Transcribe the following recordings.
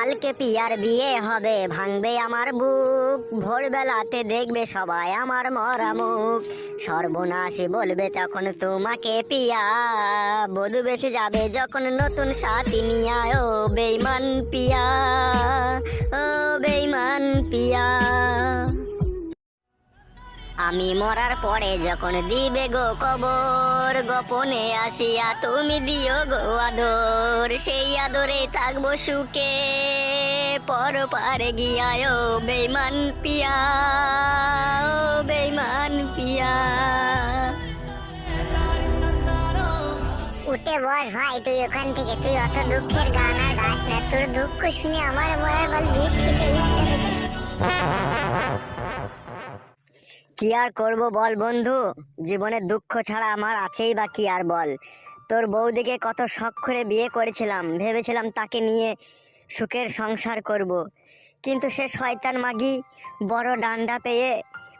কালকে পিয়ার বিয়ে হবে, ভাঙবে আমার বুক। ভোরবেলাতে দেখবে সবাই আমার মরা মুখ। সর্বনাশী বলবে তখন তোমাকে পিয়া। বধু বেঁচে যাবে যখন নতুন সাথী নিয়া ও বেইমান পিয়া, ও বেইমান পিয়া। আমি মরার পরে যখন দিবে গো কবর, গোপনে আসিয়া তুমি দিও গো আদর। সেই আদরে থাকব সুখে পর পারে গিয়ায় বেইমান পিয়া, ও বেইমান পিয়া। উঠে বস ভাই, তুই ওখান থেকে, তুই অত দুঃখের গান আর গাছ না। তোর দুঃখ শুনে আমার মরার বল বিষ খেতে ইচ্ছে কি আর করব বল বন্ধু? জীবনে দুঃখ ছাড়া আমার আছেই বা কি আর বল? তোর বৌদিকে কত শখ করে বিয়ে করেছিলাম, ভেবেছিলাম তাকে নিয়ে সুখের সংসার করব। কিন্তু সে শয়তান মাগি, বড় ডান্ডা পেয়ে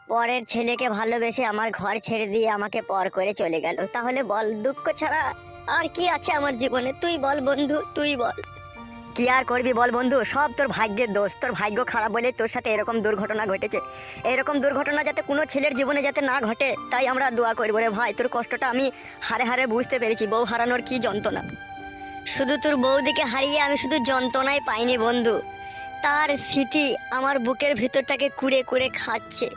পরের ছেলেকে ভালোবেসে আমার ঘর ছেড়ে দিয়ে আমাকে পর করে চলে গেল। তাহলে বল, দুঃখ ছাড়া আর কি আছে আমার জীবনে? তুই বল বন্ধু, তুই বল। কি আর করবি বল বন্ধু? সব তোর ভাগ্যের দোষ। তোর ভাগ্য খারাপ বলে তোর সাথে এরকম দুর্ঘটনা ঘটেছে। এরকম দুর্ঘটনা যাতে কোনো ছেলের জীবনে যাতে না ঘটে, তাই আমরা দোয়া করব রে ভাই। তোর কষ্টটা আমি হারে হারে বুঝতে পেরেছি। বউ হারানোর কি যন্ত্রণা? শুধু তোর বৌদিকে হারিয়ে আমি শুধু যন্ত্রণাই পাইনি বন্ধু। তার স্মৃতি আমার বুকের ভিতরটাকে কুড়ে কুড়ে খাচ্ছে।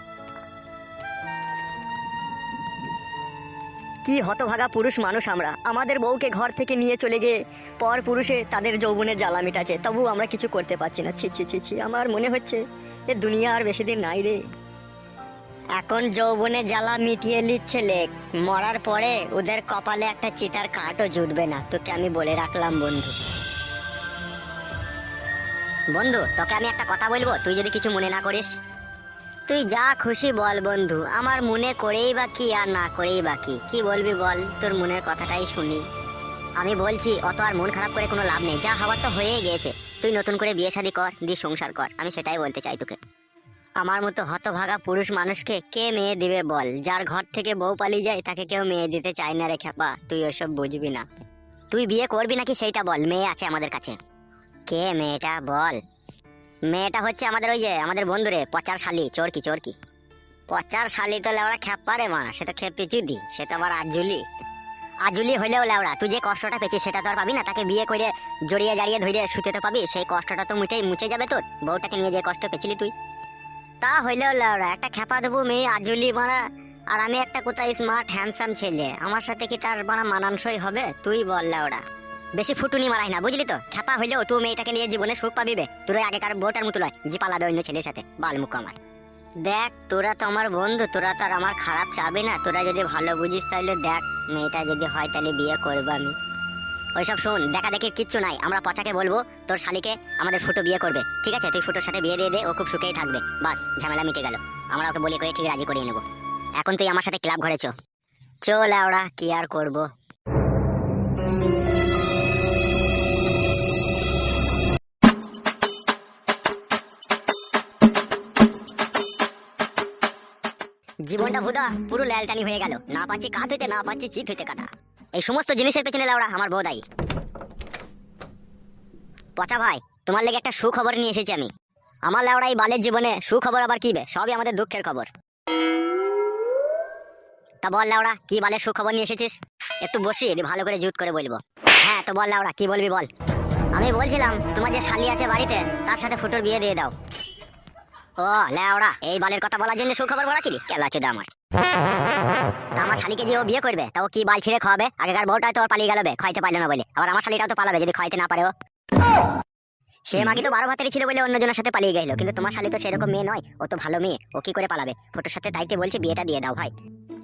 কি হতভাগা পুরুষ মানুষ আমরা। আমাদের বউকে ঘর থেকে নিয়ে চলে গিয়ে পর পুরুষে তাদের যৌবনের জ্বালা মিটাচ্ছে তবু আমরা কিছু করতে পারছি না। ছি ছি ছি, আমার মনে হচ্ছে এ দুনিয়া আর বেশি দিন নাই রে। এখন যৌবনে জ্বালা মিটিয়ে নিচ্ছে লেক। মরার পরে ওদের কপালে একটা চিতার কাঠও জুটবে না। তোকে আমি বলে রাখলাম, বন্ধু। বন্ধু, তোকে আমি একটা কথা বলব। তুই যদি কিছু মনে না করিস তুই যা খুশি বল বন্ধু, আমার মনে করেই বা কি আর না করেই বা কি? কি বলবি বল, তোর মনের কথাটাই শুনি। আমি বলছি, অত আর মন খারাপ করে কোনো লাভ নেই, যা হওয়ার তো হয়েই গিয়েছে। তুই নতুন করে বিয়ে শাদী কর, দিয়ে সংসার কর, আমি সেটাই বলতে চাই তোকে। আমার মতো হতভাগা পুরুষ মানুষকে কে মেয়ে দিবে বল? যার ঘর থেকে বউ পালিয়ে যায়, তাকে কেউ মেয়ে দিতে চায় না রে খেপা তুই ওসব বুঝবি না। তুই বিয়ে করবি নাকি সেইটা বল, মেয়ে আছে আমাদের কাছে। কে মেয়েটা বল? মেয়েটা হচ্ছে আমাদের ওই যে, আমাদের বন্ধুরে, পচার শালি, চোরকি চোরকি। পচার শালি তো লেওড়া খেপা রে মা সেটা খেপতে চুদি সেটা আবার আজুলি। আজুলি হইলেও লেওড়া, তুই যে কষ্টটা পেয়েছিস সেটা তো আর পাবি না, তাকে বিয়ে করে জড়িয়ে জারিয়ে ধরে শুতে তো পাবি, সেই কষ্টটা তো মুঠেই মুছে যাবে তোর, বউটাকে নিয়ে যে কষ্ট পেয়েছিলি তুই। তা হইলেও লেওড়া, একটা খেপা দেবো মেয়ে, আজুলি মারা, আর আমি একটা কোথায় স্মার্ট হ্যান্ডসাম ছেলে, আমার সাথে কি তার মানানসই হবে? তুই বল লেওড়া। বেশি ফুটুনি মারাই না, বুঝলি তো? খেপা হইলেও তুই মেয়েটাকে নিয়ে জীবনে সুখ পাবি বে তোর আগেকার বউটার মতো লয়, যে পালাবে অন্য ছেলের সাথে, বালমুখ আমার। দেখ, তোরা তো আমার বন্ধু, তোরা তো আর আমার খারাপ চাবি না, তোরা যদি ভালো বুঝিস তাহলে দেখ, মেয়েটা যদি হয় তাহলে বিয়ে করব আমি। ওইসব শোন, দেখা দেখি কিচ্ছু নাই, আমরা পচাকে বলব, তোর শালিকে আমাদের ফুটো বিয়ে করবে, ঠিক আছে? তুই ফুটোর সাথে বিয়ে দিয়ে দে, ও খুব সুখেই থাকবে, বাস, ঝামেলা মিটে গেল। আমরা ওকে বলে করে ঠিক রাজি করিয়ে নেব। এখন তুই আমার সাথে ক্লাব ঘরে চো চল ওরা কি আর করব? জীবনটা ভুদা পুরো ল্যালটানি হয়ে গেল। না পাচ্ছি কাত হইতে, না পাচ্ছি চিত হইতে কাটা এই সমস্ত জিনিসের পেছনে লাউড়া আমার বোধাই পচা ভাই, তোমার লেগে একটা সুখবর নিয়ে এসেছি আমি। আমার লাউড়া এই বালের জীবনে সুখবর আবার কি বে? সবই আমাদের দুঃখের খবর। তা বল লাউড়া, কি বালের সুখবর নিয়ে এসেছিস? একটু বসি যদি ভালো করে জুত করে বলব। হ্যাঁ তো বল লাউড়া, কি বলবি বল? আমি বলছিলাম, তোমার যে শালি আছে বাড়িতে, তার সাথে ফুটোর বিয়ে দিয়ে দাও। ও এই বালের কথা বলার জন্য সুখবর বলাছিলি কেলা আমার। আমার শালিকে যে ও বিয়ে করবে, তা ও কি বাল ছিঁড়ে খাওয়াবে? আগেকার বউটা তো ওর পালিয়ে গেল খাইতে পারল না বলে। আবার আমার শালিটাও তো পালাবে, যদি খাইতে না পারে ও। সে মাকে তো বারো ভাতেরই ছিল বলে অন্যজনের সাথে পালিয়ে গেল, কিন্তু তোমার শালি তো সেরকম মেয়ে নয়, ও তো ভালো মেয়ে, ও কি করে পালাবে? ফটোর সাথে তাইতে বলছে, বিয়েটা দিয়ে দাও ভাই।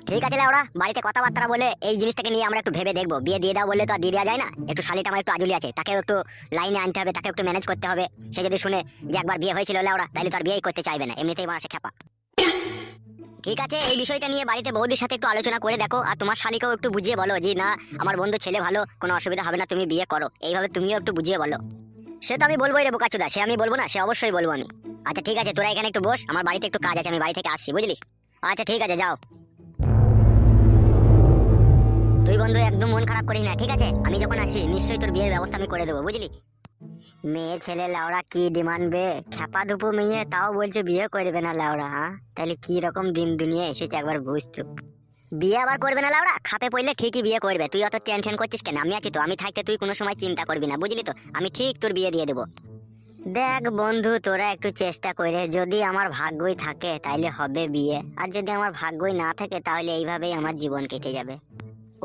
ঠিক আছে লাউড়া বাড়িতে কথাবার্তা বলে এই জিনিসটাকে নিয়ে আমরা একটু ভেবে দেখব। বিয়ে দিয়ে দাও বললে তো আর দিয়ে দেওয়া যায় না। একটু শালিটা আমার একটু আজুলি আছে, তাকেও একটু লাইনে আনতে হবে তাকে একটু ম্যানেজ করতে হবে। সে যদি শুনে যে একবার বিয়ে হয়েছিল লাউড়া তাহলে তো আর বিয়েই করতে চাইবে না, এমনিতেই মারা সে খেপা ঠিক আছে, এই বিষয়টা নিয়ে বাড়িতে বৌদির সাথে একটু আলোচনা করে দেখো, আর তোমার শালিকেও একটু বুঝিয়ে বলো যে, না, আমার বন্ধু ছেলে ভালো, কোনো অসুবিধা হবে না, তুমি বিয়ে করো। এইভাবে তুমিও একটু বুঝিয়ে বলো। সে তো আমি বলবোই রে বোকাচুদা, সে আমি বলব না, সে অবশ্যই বলব আমি। আচ্ছা ঠিক আছে, তোরা এখানে একটু বস, আমার বাড়িতে একটু কাজ আছে, আমি বাড়ি থেকে আসছি, বুঝলি? আচ্ছা ঠিক আছে, যাও। তুই বন্ধু একদম মন খারাপ করিস না, ঠিক আছে? আমি যখন আসি, নিশ্চয়ই তোর বিয়ের ব্যবস্থা আমি করে দেবো, বুঝলি? মেয়ে ছেলে লাউড়া কি ডিমান্ড বে? খেপা দুপু মেয়ে, তাও বলছে বিয়ে করবে না লাউড়া হ্যাঁ তাহলে কি রকম দিন দুনিয়া এসেছে একবার বুঝছ বিয়ে আবার করবে না লাউড়া খাপে পড়লে ঠিকই বিয়ে করবে, তুই অত টেনশন করছিস কেন? আমি আছি তো, আমি থাকতে তুই কোনো সময় চিন্তা করবি না, বুঝলি তো? আমি ঠিক তোর বিয়ে দিয়ে দেবো। দেখ বন্ধু, তোরা একটু চেষ্টা করে, যদি আমার ভাগ্যই থাকে তাইলে হবে বিয়ে, আর যদি আমার ভাগ্যই না থাকে তাহলে এইভাবেই আমার জীবন কেটে যাবে।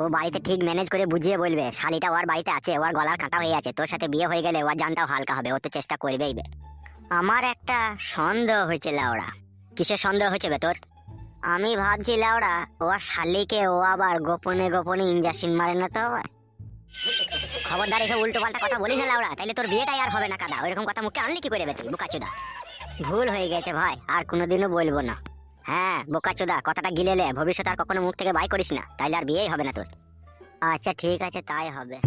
ও বাড়িতে ঠিক ম্যানেজ করে বুঝিয়ে বলবে, শালিটা ওর বাড়িতে আছে, ওর গলার কাটা হয়ে আছে, তোর সাথে বিয়ে হয়ে গেলে ওর জানটাও হালকা হবে, ও তো চেষ্টা করবেই বে। আমার একটা সন্দেহ হয়েছে লাউড়া। কিসের সন্দেহ হয়েছে বে তোর? আমি ভাবছি লাউড়া, ও শালিকে ও আবার গোপনে গোপনে ইঞ্জেকশন মারে না তো? খবরদার এসব উল্টো পাল্টা কথা বলিস না লাউড়া তাহলে তোর বিয়েটাই আর হবে না কাদা, ওইরকম কথা মুখে আনলি কি করে তুই, বোকাচোদা? ভুল হয়ে গেছে ভাই, আর কোনোদিনও বলব না। হ্যাঁ বোকাচোদা কথাটা গিলে গিলেলে ভবিষ্যতে আর কখনো মুখ থেকে বাই করিস না। তাইলে আর বিয়েই হবে না তোর। আচ্ছা ঠিক আছে, তাই হবে।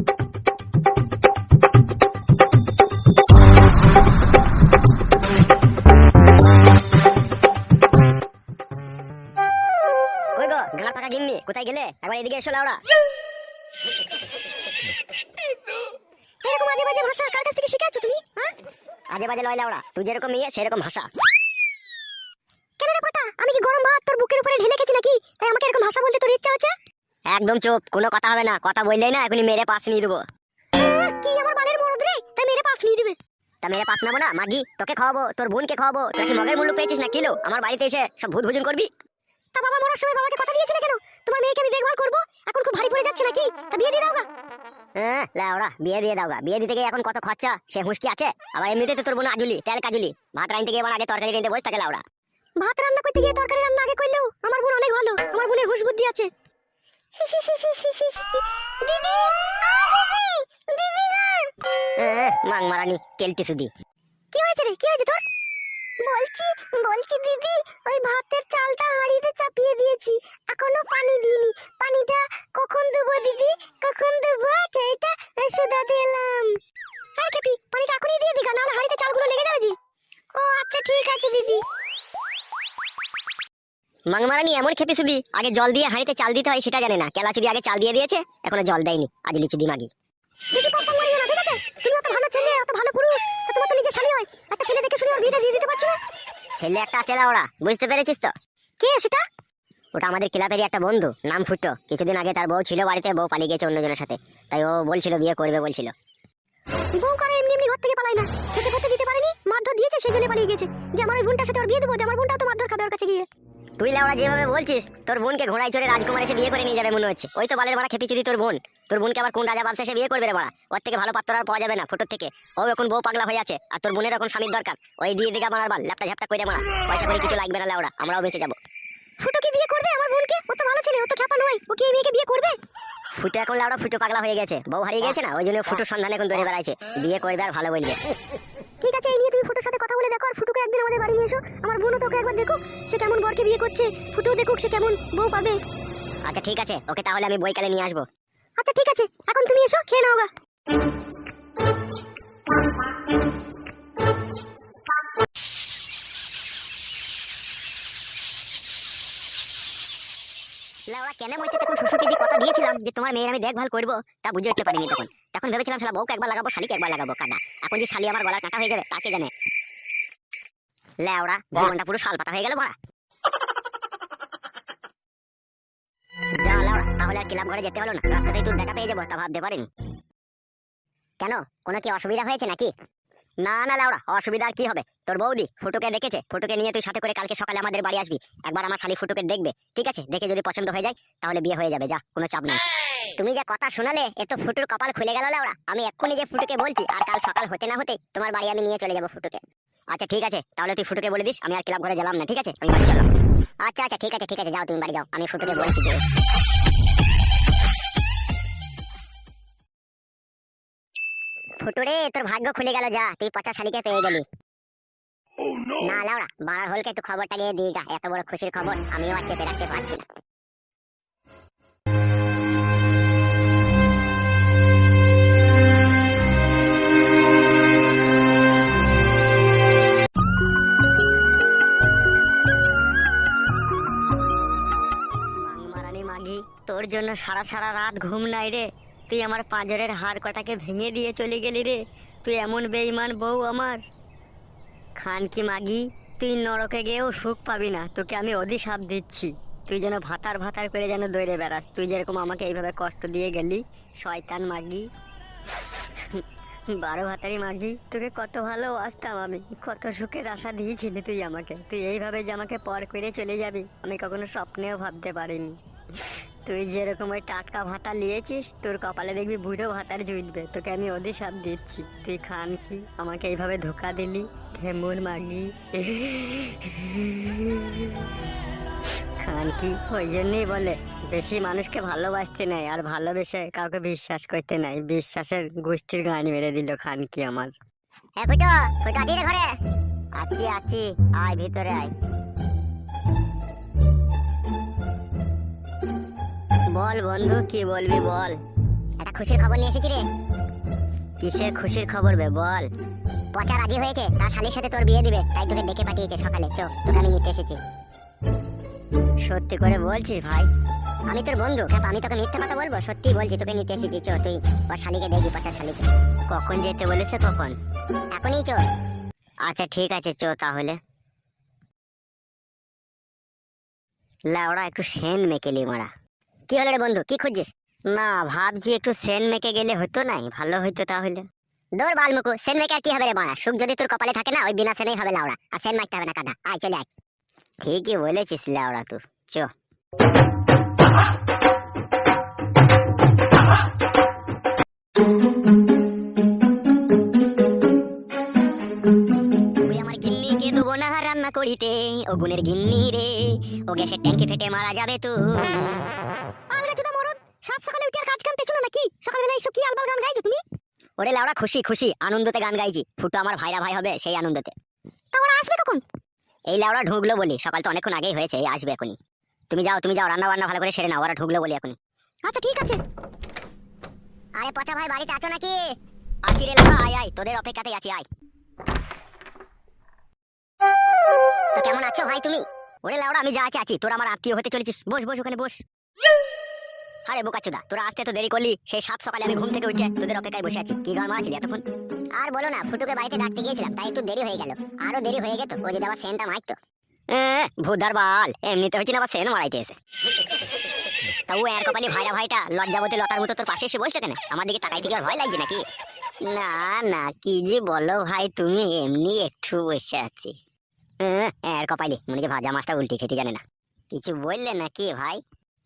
কোথায় গেলে? একবার এদিকে এসো, লাউড়া। আজে বাজে হ্যাঁ? লয়, লাউড়া। তুই যেরকম মেয়ে, সেরকম ভাষা। কেন রে পটা আমি কি গরম ভাত তোর বুকের উপরে ঢেলে গেছি নাকি? তাই আমাকে এরকম ভাষা বলতে তোর ইচ্ছা হচ্ছে? একদম চুপ কোনো কথা হবে না কথা বললেই না এখনই মেরে পাস নিয়ে দেবো। কি আমার বালের মরদ রে? তাই মেরে পাস নিয়ে দিবে। তা মেরে পাস নেব না মাগি তোকে খাওয়াবো তোর বোনকে খাওয়াবো তোর কি মগের মূল্য পেয়েছিস না কিলো আমার বাড়িতে এসে সব ভূত ভোজন করবি? তা বাবা মরার সময় বাবাকে কথা দিয়েছিলে কেন? তোমার মেয়েকে আমি দেখভাল করব? এখন খুব ভারী পড়ে যাচ্ছে নাকি? তা বিয়ে দিয়ে দাও গা। হ্যাঁ লাউড়া বিয়ে দিয়ে দাও বিয়ে দিতে গিয়ে এখন কত খরচা? সে হুঁশকি আছে? আবার এমনিতে তো তোর বোন আজুলি তেল কাজুলি। ভাত রাইনতে গিয়ে আগে তরকারি রেঁধে বসে থাকে লাউড়া ভাত রান্না করতে গিয়ে তরকারি রান্না আগে করলেও আমার বোন অনেক ভালো। আমার বোনের হুঁশ বুদ্ধি আছে। দিদি দিদি মাং মারানি কেলটি সুদি। কি হয়েছে রে? কি হয়েছে তোর? বলছি বলছি দিদি ওই ভাতের চালটা হাঁড়িতে চাপিয়ে দিয়েছি। এখনও পানি দিইনি। পানিটা কখন দেবো দিদি? কখন দেবো? সেইটা শুধাতে এলাম হ্যাঁ কেপি পানিটা এখনই দিয়ে দিগা নাহলে হাঁড়িতে চালগুলো লেগে যাবে জি ও আচ্ছা ঠিক আছে দিদি। মাংমারানি এমন খেপে শুধু, আগে জল দিয়ে হাঁড়িতে চাল দিতে হয়, সেটা জানে না। কেলা চুদি আগে চাল দিয়ে দিয়েছে, এখনও জল দেয়নি। আজ লিচু দিমাগি বেশি পপ মারিও না, ঠিক আছে? তুমি অত ভালো ছেলে, অত ভালো পুরুষ তোমার তো নিজে শালি হয়। একটা ছেলে দেখে শুনে বিয়েটা দিয়ে দিতে পারছ না? ছেলে একটা আছে ওরা, বুঝতে পেরেছিস তো? কে সেটা? ওটা আমাদের ক্লাবেরই একটা বন্ধু, নাম ফুটো। কিছুদিন আগে তার বউ ছিল বাড়িতে, বউ পালিয়ে গেছে অন্যজনের সাথে। তাই ও বলছিল, বিয়ে করবে বলছিল। বউ করে এমনি এমনি ঘর থেকে পালাই না। খেতে খেতে দিতে পারেনি, মারধর দিয়েছে, সেই জন্য পালিয়ে গেছে। যে আমার বোনটার সাথে ওর বিয়ে দেবো আমার বোনটাও তো মারধর খাবে ওর কাছে গিয়ে। তুই লাউড়া যেভাবে বলছিস, তোর বোনকে ঘোড়ায় চড়ে রাজকুমার এসে বিয়ে করে নিয়ে যাবে মনে হচ্ছে। ওই তো বালের বাড়া খেপি চুরি তোর বোন। তোর বোনকে আবার কোন রাজা বাদশা এসে বিয়ে করবে রে বাড়া? ওর থেকে ভালো পাত্র আর পাওয়া যাবে না ফটোর থেকে। ও এখন বউ পাগলা হয়ে আছে, আর তোর বোনের এখন স্বামীর দরকার। ওই দিয়ে দিগা মারার বাল, ল্যাপটা ঝাপটা করে মারা। পয়সা করে কিছু লাগবে না লাউড়া, আমরাও বেঁচে যাব। ফুটো কি বিয়ে করবে আমার বোনকে? ও তো ভালো ছেলে, ও তো খ্যাপা নয়। ও কি এই মেয়েকে বিয়ে করবে? ফুটো এখন লাউড়া ফুটো পাগলা হয়ে গেছে, বউ হারিয়ে গেছে না? ওই জন্য ফুটোর সন্ধান এখন দৌড়ে বেড়াইছে। বিয়ে করবে আর ভালো বলবে। ঠিক আছে এই নিয়ে তুমি ফুটোর সাথে কথা বলে দেখো আর ফুটোকে একদিন আমাদের বাড়ি নিয়ে এসো। আমার বোনও তোকে একবার দেখুক সে কেমন বরকে বিয়ে করছে ফুটো দেখুক সে কেমন বউ পাবে। আচ্ছা ঠিক আছে ওকে তাহলে আমি বইকালে নিয়ে আসব। আচ্ছা ঠিক আছে এখন তুমি এসো খেয়ে নাও গা। কেন মইতে তখন শ্বশুরকে যে কথা দিয়েছিলাম যে তোমার মেয়ের আমি দেখভাল করব তা বুঝে উঠতে পারিনি তখন। তখন ভেবেছিলাম শালা বউকে একবার লাগাবো শালিকে একবার লাগাবো কাটা এখন যে শালি আমার গলার কাটা হয়ে যাবে তাকে জানে? লেওড়া জীবনটা পুরো শালপাতা হয়ে গেল বড়া যা তাহলে আর ক্লাব ঘরে যেতে হলো না। রাস্তাতেই তুই দেখা পেয়ে যাব তা ভাবতে পারিনি। কেন? কোনো কি অসুবিধা হয়েছে নাকি? না না লাউড়া অসুবিধা আর কি হবে? তোর বৌদি ফুটুকে দেখেছে? ফুটুকে নিয়ে তুই সাথে করে কালকে সকালে আমাদের বাড়ি আসবি। একবার আমার শালি ফুটুকে দেখবে ঠিক আছে? দেখে যদি পছন্দ হয়ে যায় তাহলে বিয়ে হয়ে যাবে যা কোনো চাপ নাই। তুমি যা কথা শোনালে এ তো ফুটুর কপাল খুলে গেল লাউড়া। আমি এক্ষুনি যে ফুটুকে বলছি আর কাল সকাল হতে না হতে তোমার বাড়ি আমি নিয়ে চলে যাব ফুটুকে। আচ্ছা ঠিক আছে তাহলে তুই ফুটুকে বলে দিস আমি আর ক্লাব ঘরে গেলাম না ঠিক আছে? আমি বাড়ি চললাম আচ্ছা আচ্ছা ঠিক আছে ঠিক আছে যাও তুমি বাড়ি যাও আমি ফুটুকে বলছি যে ফুটুরে তোর ভাগ্য খুলে গেল যা তুই পচা শালিকে পেয়ে গেলি। না লাউড়া বাড়ার হলকে একটু খবরটা নিয়ে দিই গা এত বড় খুশির খবর আমিও আর চেপে রাখতে পারছি না। তোর জন্য সারা সারা রাত ঘুম নাই রে। তুই আমার পাঁজরের হাড় কটাকে ভেঙে দিয়ে চলে গেলি রে। তুই এমন বেইমান বউ আমার। খান কি মাগি, তুই নরকে গিয়েও সুখ পাবি না। তোকে আমি অধিশাপ দিচ্ছি। তুই যেন ভাতার ভাতার করে যেন দৌড়ে বেড়াস। তুই যেরকম আমাকে এইভাবে কষ্ট দিয়ে গেলি, শয়তান মাগি। বারো ভাতারি মাগি, তোকে কত ভালোবাসতাম আমি। কত সুখের আশা দিয়েছিলি তুই আমাকে। তুই এইভাবে যে আমাকে পর করে চলে যাবি, আমি কখনো স্বপ্নেও ভাবতে পারিনি। তুই যেরকম ওই টাটকা ভাতা নিয়েছিস, তোর কপালে দেখবি বুড়ো ভাতার জুটবে তোকে আমি অধিশাপ দিচ্ছি। তুই খান কি? আমাকে এইভাবে ধোকা দিলি? ঢেমুর মাগি? খান কি? ওই জন্যই বলে, বেশি মানুষকে ভালোবাসতে নাই আর ভালোবেসে কাউকে বিশ্বাস করতে নাই। বিশ্বাসের গোষ্ঠীর গান মেরে দিল খান কি আমার। হ্যাঁ ফুটো ফুটো ঘরে। আছি আছি। আয় ভিতরে আয়। বল বন্ধু কি বলবি বল। একটা খুশির খবর নিয়ে এসেছি রে। কিসের খুশির খবর বে বল। পচা রাজি হয়েছে তার শালির সাথে তোর বিয়ে দিবে তাই তোকে ডেকে পাঠিয়েছে সকালে। চো তোকে আমি নিতে এসেছি। সত্যি করে বলছিস ভাই? আমি তোর বন্ধু খেপ আমি তোকে মিথ্যে কথা বলব? সত্যি বলছি তোকে নিতে এসেছি চো তুই ওর শালিকে দেখবি পচা শালিকে। কখন যেতে বলেছে কখন এখনই চো। আচ্ছা ঠিক আছে চো তাহলে। লাউড়া একটু সেন মেকেলি মারা। কি হলো রে বন্ধু? কি খুঁজছিস? না ভাবছি একটু সেন মেকে গেলে হতো নাই। ভালো হতো তাহলে। দৌড় বালমুকু সেন মেকে আর কি হবে রে বাড়া? সুখ যদি তোর কপালে থাকে না ওই বিনা সেনেই হবে লাউড়া। আর সেন মারতে হবে না কাদা। আয় চলে আয়। ঠিকই বলেছিস লাউড়া তুই। চ। ওই আমার গিন্নিকে দেবো না রান্না করিতে। ও গুণের গিন্নি রে। ও গ্যাসের ট্যাঙ্কি ফেটে মারা যাবে তো। আলগা চুদা মরদ সাত সকালে উঠে আর কাজ কাম পেছনে নাকি? সকালবেলা এইসব কি আলবাল গান গাইছো তুমি? ওরে লাউড়া খুশি খুশি আনন্দতে গান গাইছি। ফুটো আমার ভাইরা ভাই হবে সেই আনন্দতে। তা ওরা আসবে কখন? এই লাউড়া ঢুকলো বলি সকাল তো অনেকক্ষণ আগেই হয়েছে আসবে এখনই। তুমি যাও তুমি যাও রান্না বান্না ভালো করে সেরে নাও ওরা ঢুকলো বলি এখনই। আচ্ছা ঠিক আছে। আরে পচা ভাই বাড়িতে আছো নাকি? আছি রে লাউড়া আয় আয় তোদের অপেক্ষাতেই আছি আয়। তো কেমন আছো ভাই তুমি? ওরে লাউড়া আমি যা আছি আছি। তোরা আমার আত্মীয় হতে চলেছিস। বস বস ওখানে বস। আরে বোকাচুদা তোরা আসতে তো দেরি করলি। সেই সাত সকালে আমি ঘুম থেকে উঠে তোদের অপেক্ষায় বসে আছি। কি গান মারাছিলি এতক্ষণ? আর বলো না ফুটুকে বাড়িতে ডাকতে গিয়েছিলাম তাই একটু দেরি হয়ে গেল। আরও দেরি হয়ে গেত ও যদি আবার সেন্টটা মারতো এ, ভুদার বাল এমনিতে হচ্ছে না সেন মারাইতে এসে। তাও এর কপালি ভাইরা ভাইটা লজ্জাবতী লতার মতো তোর পাশে এসে বসল কেন? আমার দিকে তাকাই থেকে ভয় লাগছে নাকি? না না কি যে বলো ভাই তুমি এমনি একটু বসে আছি। এ, এর মনে ভাজা মাছটা উল্টে খেতে জানে না। কিছু বললে নাকি ভাই?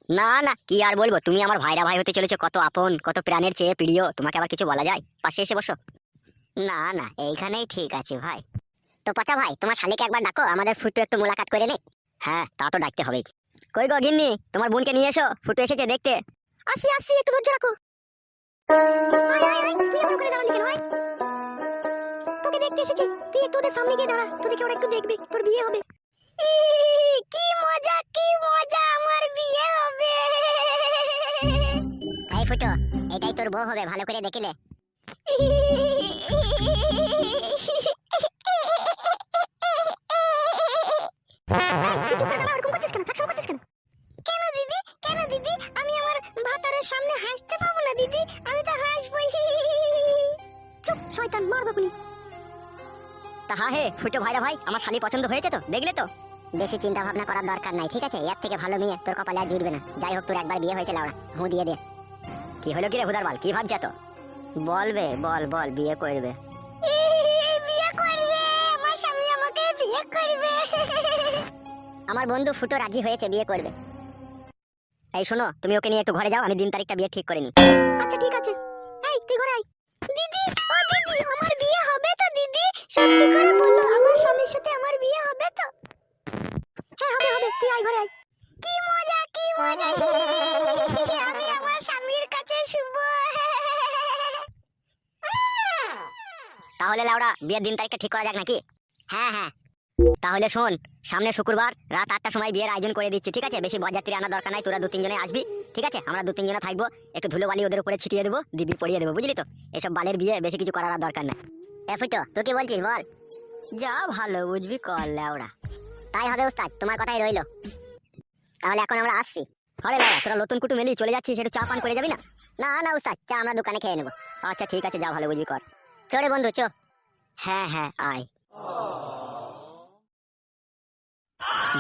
না না, কি আর বলব? তুমি আমার ভাইরা ভাই হতে চলেছো। কত আপন, কত প্রাণের চেয়ে প্রিয়। তোমাকে আবার কিছু বলা যায়? পাশে এসে বসো। না না, এইখানেই ঠিক আছে ভাই। তো পচা ভাই, তোমার শালিকে একবার ডাকো, আমাদের ফুটু একটু মোলাকাত করে নে। হ্যাঁ তা তো ডাকতে হবেই। কই গো গিন্নি, তোমার বোনকে নিয়ে এসো, ফুটু এসেছে দেখতে। আসি আসি, একটু ধৈর্য রাখো? তোকে দেখতে এসেছি। তুই একটু ওদের সামনে গিয়ে দাঁড়া তোদেরকে ওরা একটু দেখবে তোর বিয়ে হবে। কি মজা কি মজা আমার বিয়ে হবে। এই ফুটো এটাই তোর বউ হবে ভালো করে দেখিলে। কেন? দিদি? কেন দিদি? আমি আমার ভাতারের সামনে হাসতে পাবো না দিদি। আমি তো হাসবই। চুপ শয়তান মার বাবুনি তা হা হে ফুটো ভাইরা ভাই আমার শালি পছন্দ হয়েছে তো দেখলে তো? বেশি চিন্তা ভাবনা করার দরকার নাই ঠিক আছে? এর থেকে ভালো মেয়ে তোর কপালে আর জুটবে না। যাই হোক তোর একবার বিয়ে হয়েছে লাউড়া। হু দিয়ে দে। কি হলো কি রে হুদার বাল কি ভাবছ তো? বলবে বল বল বিয়ে করবে। বিয়ে করবে আমার স্বামী আমাকে বিয়ে করবে। আমার বন্ধু ফুটো রাজি হয়েছে বিয়ে করবে। এই শোনো তুমি ওকে নিয়ে একটু ঘরে যাও আমি দিন তারিখটা বিয়ে ঠিক করে নি আচ্ছা ঠিক আছে। এই তুই ঘরে আয়। দিদি ও দিদি আমার বিয়ে হবে সত্যি করে বলল আমার স্বামীর সাথে আমার বিয়ে হবে তো? হ্যাঁ হবে হবে তুই আয় ঘরে আয়। কি মজা কি মজা। আমি আমার স্বামীর কাছে শুভ তাহলে লাউড়া বিয়ের দিন তারিখটা ঠিক করা যাক নাকি? হ্যাঁ হ্যাঁ। তাহলে শোন, সামনে শুক্রবার রাত আটটার সময় বিয়ের আয়োজন করে দিচ্ছি, ঠিক আছে? বেশি বরযাত্রী আনার দরকার নাই, তোরা দু তিনজনে আসবি, ঠিক আছে? আমরা দু তিনজনে থাকব, একটু ধুলো বালি ওদের উপরে ছিটিয়ে দেবো দিবি পড়িয়ে দেবো, বুঝলি তো? এসব বালের বিয়ে, বেশি কিছু করার দরকার নাই। এ ফুটো তুই কি বলছিস, বল? যা ভালো বুঝবি, কর লাউড়া তাই হবে উস্তাদ তোমার কথাই রইল। তাহলে এখন আমরা আসছি। আরে লাউড়া তোরা নতুন কুটুম এলি, চলে যাচ্ছিস, একটু চা পান করে যাবি না? না না উস্তাদ চা আমরা দোকানে খেয়ে নেব। আচ্ছা ঠিক আছে, যা ভালো বুঝবি, কর। চড়ে বন্ধু, চ। হ্যাঁ হ্যাঁ আয়।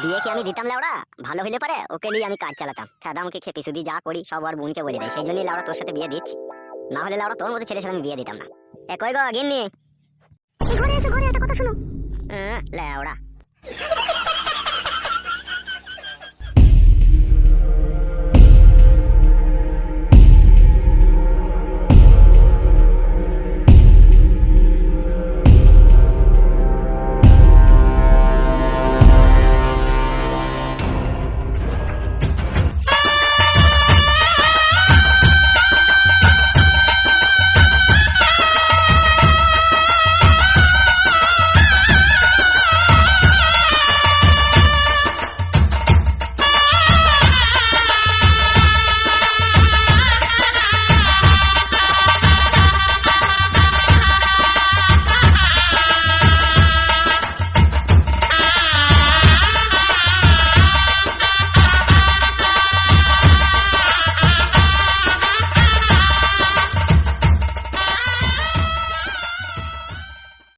বিয়ে কি আমি দিতাম লাউড়া? ভালো হইলে পারে ওকে নিয়ে আমি কাজ চালাতাম। দাদা আমাকে খেপি শুধু যা করি সব আর বোনকে বলে দেয়। সেই জন্যই লাউড়া তোর সাথে বিয়ে দিচ্ছি। না হলে লাউড়া তোর মতো ছেলের সাথে আমি বিয়ে দিতাম না। এ কই গো গিন্নি? ঘরে এসো ঘরে একটা কথা শোনো। লাউড়া।